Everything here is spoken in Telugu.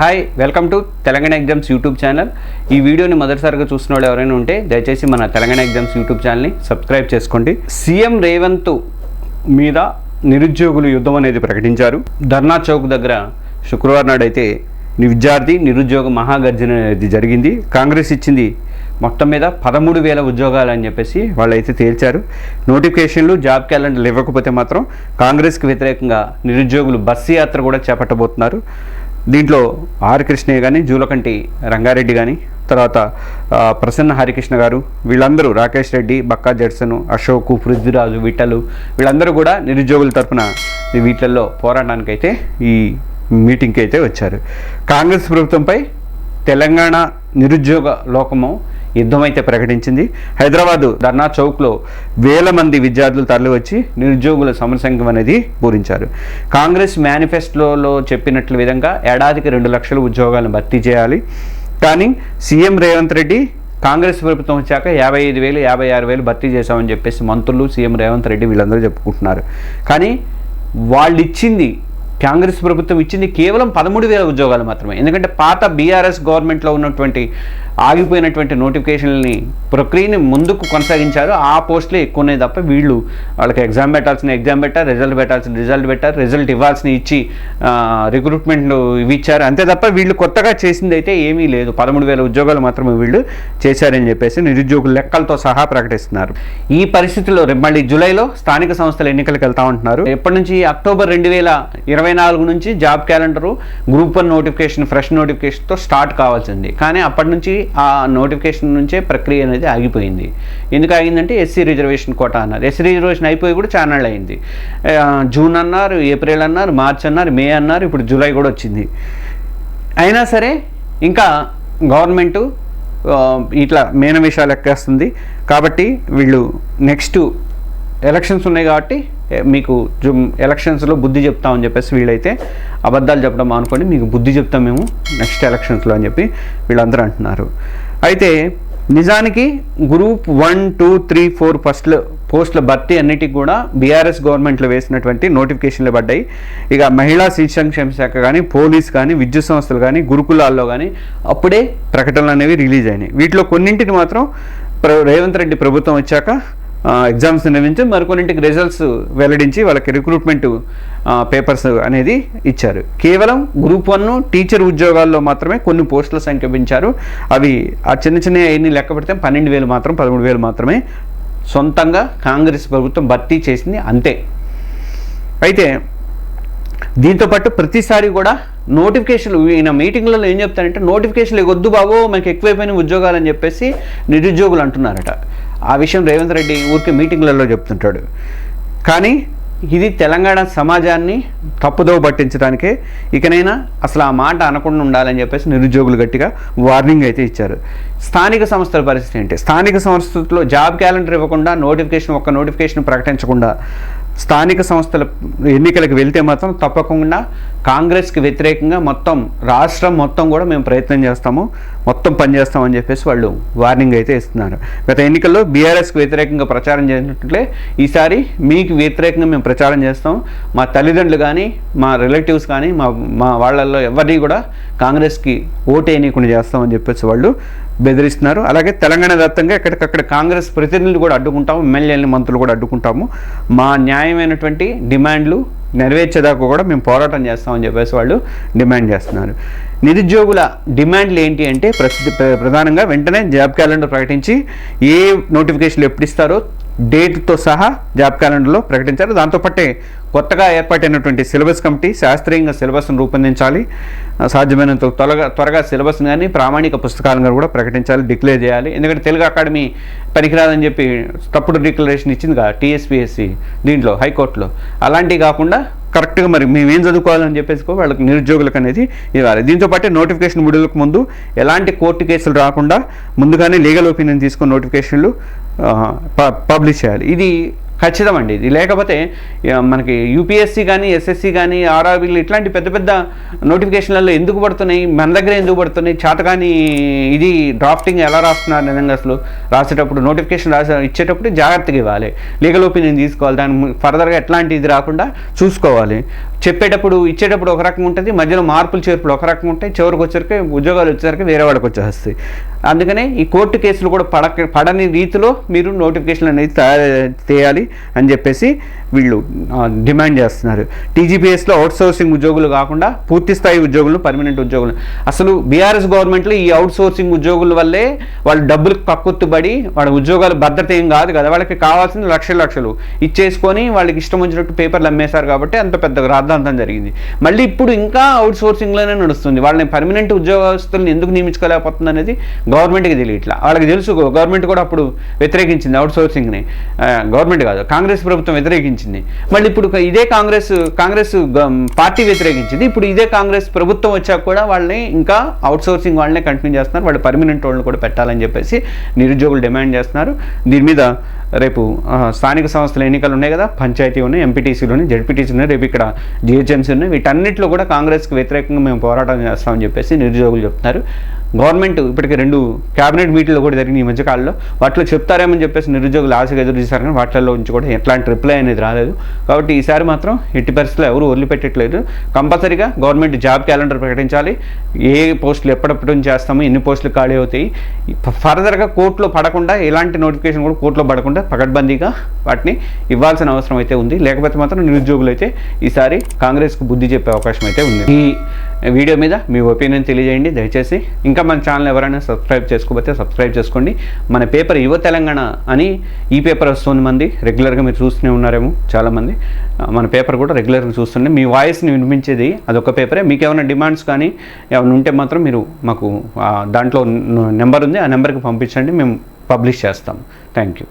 Hi welcome to Telangana exams YouTube channel ఈ వీడియోని మొదటిసారిగా చూసిన వాళ్ళు ఎవరైనా ఉంటే దయచేసి మన తెలంగాణ ఎగ్జామ్స్ యూట్యూబ్ ఛానల్ని సబ్స్క్రైబ్ చేసుకోండి. సీఎం రేవంత్ మీద నిరుద్యోగులు యుద్ధం అనేది ప్రకటించారు. ధర్నా చౌక్ దగ్గర శుక్రవారం నాడైతే విద్యార్థి నిరుద్యోగ మహాగర్జన అనేది జరిగింది. కాంగ్రెస్ ఇచ్చింది మొత్తం మీద పదమూడు వేల ఉద్యోగాలు అని చెప్పేసి వాళ్ళైతే తేల్చారు. నోటిఫికేషన్లు జాబ్ క్యాలెండర్లు ఇవ్వకపోతే మాత్రం కాంగ్రెస్కి వ్యతిరేకంగా నిరుద్యోగులు బస్సు యాత్ర కూడా చేపట్టబోతున్నారు. దీంట్లో ఆర్ కృష్ణయ్య కానీ జూలకంటి రంగారెడ్డి కానీ తర్వాత ప్రసన్న హరికృష్ణ గారు వీళ్ళందరూ రాకేష్ రెడ్డి బక్కా జడ్సన్ అశోక్ పృథ్వీరాజు విట్టలు వీళ్ళందరూ కూడా నిరుద్యోగుల తరఫున వీటిల్లో పోరాటానికైతే ఈ మీటింగ్కి అయితే వచ్చారు. కాంగ్రెస్ ప్రభుత్వంపై తెలంగాణ నిరుద్యోగ లోకము యుద్ధమైతే ప్రకటించింది. హైదరాబాదు ధర్నా చౌక్లో వేల మంది విద్యార్థులు తరలివచ్చి నిరుద్యోగుల సమరసంఘం అనేది పూరించారు. కాంగ్రెస్ మేనిఫెస్టోలో చెప్పినట్లు విధంగా ఏడాదికి రెండు లక్షల ఉద్యోగాలను భర్తీ చేయాలి. కానీ సీఎం రేవంత్ రెడ్డి కాంగ్రెస్ ప్రభుత్వం వచ్చాక యాభై ఐదు వేలు యాభై ఆరు వేలు భర్తీ చేశామని చెప్పేసి మంత్రులు సీఎం రేవంత్ రెడ్డి వీళ్ళందరూ చెప్పుకుంటున్నారు. కానీ వాళ్ళు ఇచ్చింది కాంగ్రెస్ ప్రభుత్వం ఇచ్చింది కేవలం పదమూడు వేల ఉద్యోగాలు మాత్రమే. ఎందుకంటే పాత బీఆర్ఎస్ గవర్నమెంట్లో ఉన్నటువంటి ఆగిపోయినటువంటి నోటిఫికేషన్లని ప్రక్రియని ముందుకు కొనసాగించారు. ఆ పోస్టులు ఎక్కువనే తప్ప వీళ్ళు వాళ్ళకి ఎగ్జామ్ పెట్టాల్సిన ఎగ్జామ్ పెట్టారు రిజల్ట్ పెట్టాల్సిన రిజల్ట్ పెట్టారు రిజల్ట్ ఇవ్వాల్సిన ఇచ్చి రిక్రూట్మెంట్ ఇవి ఇచ్చారు అంతే తప్ప వీళ్ళు కొత్తగా చేసింది అయితే ఏమీ లేదు. పదమూడు వేల ఉద్యోగాలు మాత్రమే వీళ్ళు చేశారని చెప్పేసి నిరుద్యోగుల లెక్కలతో సహా ప్రకటిస్తున్నారు. ఈ పరిస్థితుల్లో మళ్ళీ జూలైలో స్థానిక సంస్థల ఎన్నికలకు వెళ్తా ఉంటున్నారు ఎప్పటి నుంచి అక్టోబర్ రెండు వేల ఇరవై నాలుగు నుంచి job calendar group one notification fresh నోటిఫికేషన్తో start కావాల్సింది. కానీ అప్పటి నుంచి ఆ నోటిఫికేషన్ నుంచే ప్రక్రియ అనేది ఆగిపోయింది. ఎందుకు ఆగిందంటే ఎస్సీ రిజర్వేషన్ కోట అన్నారు. ఎస్సీ రిజర్వేషన్ అయిపోయి కూడా ఛానల్ అయింది. జూన్ అన్నారు ఏప్రిల్ అన్నారు మార్చ్ అన్నారు మే అన్నారు ఇప్పుడు జూలై కూడా వచ్చింది. అయినా సరే ఇంకా గవర్నమెంటు ఇట్లా మేన విషయాలు ఎక్కేస్తుంది. కాబట్టి వీళ్ళు నెక్స్ట్ ఎలక్షన్స్ ఉన్నాయి కాబట్టి మీకు ఎలక్షన్స్లో బుద్ధి చెప్తామని చెప్పేసి వీళ్ళైతే అబద్ధాలు చెప్పడం అనుకోండి మీకు బుద్ధి చెప్తాం మేము నెక్స్ట్ ఎలక్షన్స్లో అని చెప్పి వీళ్ళందరూ అంటున్నారు. అయితే నిజానికి group one two three four ఫస్ట్లో పోస్టుల భర్తీ అన్నిటికి కూడా బీఆర్ఎస్ గవర్నమెంట్లో వేసినటువంటి నోటిఫికేషన్లు పడ్డాయి. ఇక మహిళా శిశు సంక్షేమ శాఖ కానీ పోలీస్ కానీ విద్యుత్ సంస్థలు కానీ గురుకులాల్లో కానీ అప్పుడే ప్రకటనలు అనేవి రిలీజ్ అయినాయి. వీటిలో కొన్నింటిని మాత్రం ప్ర- రేవంత్ రెడ్డి ప్రభుత్వం వచ్చాక ఎగ్జామ్స్ నిర్వహించి మరికొన్నింటికి రిజల్ట్స్ వెల్లడించి వాళ్ళకి రిక్రూట్మెంట్ పేపర్స్ అనేది ఇచ్చారు. కేవలం గ్రూప్ వన్ టీచర్ ఉద్యోగాల్లో మాత్రమే కొన్ని పోస్టుల సంఖ్య పెంచారు అవి ఆ చిన్న చిన్న ఎన్ని లెక్క పెడితే పన్నెండు వేలు మాత్రం పదమూడు వేలు మాత్రమే సొంతంగా కాంగ్రెస్ ప్రభుత్వం భర్తీ చేసింది అంతే. అయితే దీంతో పాటు ప్రతిసారి కూడా నోటిఫికేషన్లు ఈయన మీటింగ్లలో ఏం చెప్తారంటే నోటిఫికేషన్లు వద్దు బాబు మనకి ఎక్కువైపోయిన ఉద్యోగాలు అని చెప్పేసి నిరుద్యోగులు అంటున్నారట. ఆ విషయం రేవంత్ రెడ్డి ఊరికే మీటింగ్లలో చెప్తుంటాడు. కానీ ఇది తెలంగాణ సమాజాన్ని తప్పుదోవ పట్టించడానికే ఇకనైనా అసలు ఆ మాట అనకుండా ఉండాలని చెప్పేసి నిరుద్యోగులు గట్టిగా వార్నింగ్ అయితే ఇచ్చారు. స్థానిక సంస్థల పరిస్థితి ఏంటి? స్థానిక సంస్థలో జాబ్ క్యాలెండర్ ఇవ్వకుండా నోటిఫికేషన్ ఒక్క నోటిఫికేషన్ ప్రకటించకుండా స్థానిక సంస్థల ఎన్నికలకు వెళ్తే మాత్రం తప్పకుండా కాంగ్రెస్కి వ్యతిరేకంగా మొత్తం రాష్ట్రం మొత్తం కూడా మేము ప్రయత్నం చేస్తాము మొత్తం పనిచేస్తామని చెప్పేసి వాళ్ళు వార్నింగ్ అయితే ఇస్తున్నారు. గత ఎన్నికల్లో బీఆర్ఎస్కి వ్యతిరేకంగా ప్రచారం చేసినట్లే ఈసారి మీకు వ్యతిరేకంగా మేము ప్రచారం చేస్తాం. మా తల్లిదండ్రులు కానీ మా రిలేటివ్స్ కానీ మా మా వాళ్ళల్లో ఎవరిని కూడా కాంగ్రెస్కి ఓటేయనీయకుండా చేస్తామని చెప్పేసి వాళ్ళు బెదిరిస్తున్నారు. అలాగే తెలంగాణ వ్యాప్తంగా ఎక్కడికక్కడ కాంగ్రెస్ ప్రతినిధులు కూడా అడ్డుకుంటాము ఎమ్మెల్యేలని మంత్రులు కూడా అడ్డుకుంటాము. మా న్యాయమైనటువంటి డిమాండ్లు నెరవేర్చేదాకా కూడా మేము పోరాటం చేస్తామని చెప్పేసి వాళ్ళు డిమాండ్ చేస్తున్నారు. నిరుద్యోగుల డిమాండ్లు ఏంటి అంటే ప్రసిద్ధ ప్ర- ప్రధానంగా వెంటనే జాబ్ క్యాలెండర్ ప్రకటించి ఏ నోటిఫికేషన్లు ఎప్పుడు ఇస్తారో డేట్తో సహా జాబ్ క్యాలెండర్లో ప్రకటించారు. దాంతోపాటే కొత్తగా ఏర్పాటైనటువంటి సిలబస్ కమిటీ శాస్త్రీయంగా సిలబస్ను రూపొందించాలి. సాధ్యమైనంత త్వరగా త్వరగా సిలబస్ కానీ ప్రామాణిక పుస్తకాలను కూడా ప్రకటించాలి డిక్లేర్ చేయాలి. ఎందుకంటే తెలుగు అకాడమీ పనికిరాదని చెప్పి తప్పుడు డిక్లరేషన్ ఇచ్చింది కదా టీఎస్పీఎస్సి దీంట్లో హైకోర్టులో. అలాంటివి కాకుండా కరెక్ట్గా మరి మేము ఏం చదువుకోవాలని చెప్పేసి వాళ్ళకి నిరుద్యోగులకు అనేది ఇవ్వాలి. దీంతో పాటు నోటిఫికేషన్ విడుదలకు ముందు ఎలాంటి కోర్టు కేసులు రాకుండా ముందుగానే లీగల్ ఒపీనియన్ తీసుకుని నోటిఫికేషన్లు పబ్లిష్ చేయాలి. ఇది ఖచ్చితం అండి. ఇది లేకపోతే మనకి యూపీఎస్సీ కానీ ఎస్ఎస్సి కానీ ఆర్ఆర్బీలు ఇట్లాంటి పెద్ద పెద్ద నోటిఫికేషన్లలో ఎందుకు పడుతున్నాయి? మన దగ్గర ఎందుకు పడుతున్నాయి? చాతకాని ఇది డ్రాఫ్టింగ్ ఎలా రాస్తున్నారు నిజంగా అసలు? రాసేటప్పుడు నోటిఫికేషన్ రాసే ఇచ్చేటప్పుడు జాగ్రత్తగా ఇవ్వాలి. లీగల్ ఒపీనియన్ తీసుకోవాలి. దాని ఫర్దర్గా ఎట్లాంటి ఇది రాకుండా చూసుకోవాలి. చెప్పేటప్పుడు ఇచ్చేటప్పుడు ఒక రకం ఉంటుంది మధ్యలో మార్పులు చేర్పులు ఒక రకం ఉంటాయి చివరికి వచ్చరికి ఉద్యోగాలు వచ్చేసరికి వేరే వాళ్ళకి వచ్చేస్తాయి. అందుకనే ఈ కోర్టు కేసులు కూడా పడక పడని రీతిలో మీరు నోటిఫికేషన్ అనేది తయారు చేయాలి అని చెప్పేసి వీళ్ళు డిమాండ్ చేస్తున్నారు. టీజీపీఎస్లో అవుట్ సోర్సింగ్ ఉద్యోగులు కాకుండా పూర్తి స్థాయి ఉద్యోగులు పర్మనెంట్ ఉద్యోగులు. అసలు బీఆర్ఎస్ గవర్నమెంట్లో ఈ అవుట్ సోర్సింగ్ ఉద్యోగుల వల్లే వాళ్ళు డబ్బులు కక్కుర్తుబడి వాళ్ళ ఉద్యోగాలు భద్రత ఏం కాదు కదా వాళ్ళకి కావాల్సిన లక్షలు లక్షలు. ఇచ్చేసుకొని వాళ్ళకి ఇష్టం వచ్చినట్టు పేపర్లు అమ్మేశారు కాబట్టి అంత పెద్ద రాద్ధాంతం జరిగింది. మళ్ళీ ఇప్పుడు ఇంకా అవుట్ సోర్సింగ్లోనే నడుస్తుంది. వాళ్ళని పర్మనెంట్ ఉద్యోగస్తులను ఎందుకు నియమించుకోలేకపోతుంది అనేది గవర్నమెంట్కి తెలియట్లా. వాళ్ళకి తెలుసు గవర్నమెంట్ కూడా అప్పుడు వ్యతిరేకించింది అవుట్ సోర్సింగ్ని గవర్నమెంట్ కాదు కాంగ్రెస్ ప్రభుత్వం వ్యతిరేకించింది. మళ్ళీ ఇప్పుడు ఇదే కాంగ్రెస్ కాంగ్రెస్ పార్టీ వ్యతిరేకించింది. ఇప్పుడు ఇదే కాంగ్రెస్ ప్రభుత్వం వచ్చాక కూడా వాళ్ళని ఇంకా అవుట్ సోర్సింగ్ వాళ్ళనే కంటిన్యూ చేస్తున్నారు. వాళ్ళు పర్మనెంట్ వాళ్ళని కూడా పెట్టాలని చెప్పేసి నిరుద్యోగులు డిమాండ్ చేస్తున్నారు. దీని మీద రేపు స్థానిక సంస్థల ఎన్నికలు ఉన్నాయి కదా పంచాయతీ ఉన్నాయి ఎంపీటీసీలు ఉన్నాయి జడ్పీటీసీ ఉన్నాయి రేపు ఇక్కడ జిహెచ్ఎంసీ ఉన్నాయి వీటన్నిటిలో కూడా కాంగ్రెస్కి వ్యతిరేకంగా మేము పోరాటం చేస్తామని చెప్పేసి నిరుద్యోగులు చెప్తున్నారు. గవర్నమెంట్ ఇప్పటికి రెండు క్యాబినెట్ మీటింగ్లు కూడా జరిగినాయి ఈ మధ్యకాలంలో వాటిలో చెప్తారేమని చెప్పేసి నిరుద్యోగులు ఆశగా ఎదురు చేశారు కానీ వాటిల్లో నుంచి కూడా ఎట్లాంటి రిప్లై అనేది రాలేదు. కాబట్టి ఈసారి మాత్రం ఎట్టి పరిస్థితుల్లో ఎవరు వదిలిపెట్టట్లేదు. కంపల్సరీగా గవర్నమెంట్ జాబ్ క్యాలెండర్ ప్రకటించాలి. ఏ పోస్టులు ఎప్పటిప్పటి నుంచి చేస్తాము ఎన్ని పోస్టులు ఖాళీ అవుతాయి. ఫర్దర్గా కోర్టులో పడకుండా ఎలాంటి నోటిఫికేషన్ కూడా కోర్టులో పడకుండా పకడ్బందీగా వాటిని ఇవ్వాల్సిన అవసరం అయితే ఉంది. లేకపోతే మాత్రం నిరుద్యోగులు అయితే ఈసారి కాంగ్రెస్కు బుద్ధి చెప్పే అవకాశం అయితే ఉంది. ఈ వీడియో మీద మీ ఒపీనియన్ తెలియజేయండి. దయచేసి ఇంకా మన ఛానల్ ఎవరైనా సబ్స్క్రైబ్ చేసుకోకపోతే సబ్స్క్రైబ్ చేసుకోండి. మన పేపర్ యువ తెలంగాణ అని ఈ పేపర్ వస్తుంది మంది. రెగ్యులర్గా మీరు చూస్తూనే ఉన్నారేమో చాలామంది. మన పేపర్ కూడా రెగ్యులర్గా చూస్తుండే. మీ వాయిస్ని వినిపించేది అదొక పేపరే. మీకు ఏమైనా డిమాండ్స్ కానీ ఏమైనా ఉంటే మాత్రం మీరు మాకు దాంట్లో నెంబర్ ఉంది. ఆ నెంబర్కి పంపించండి. మేము పబ్లిష్ చేస్తాం. Thank you.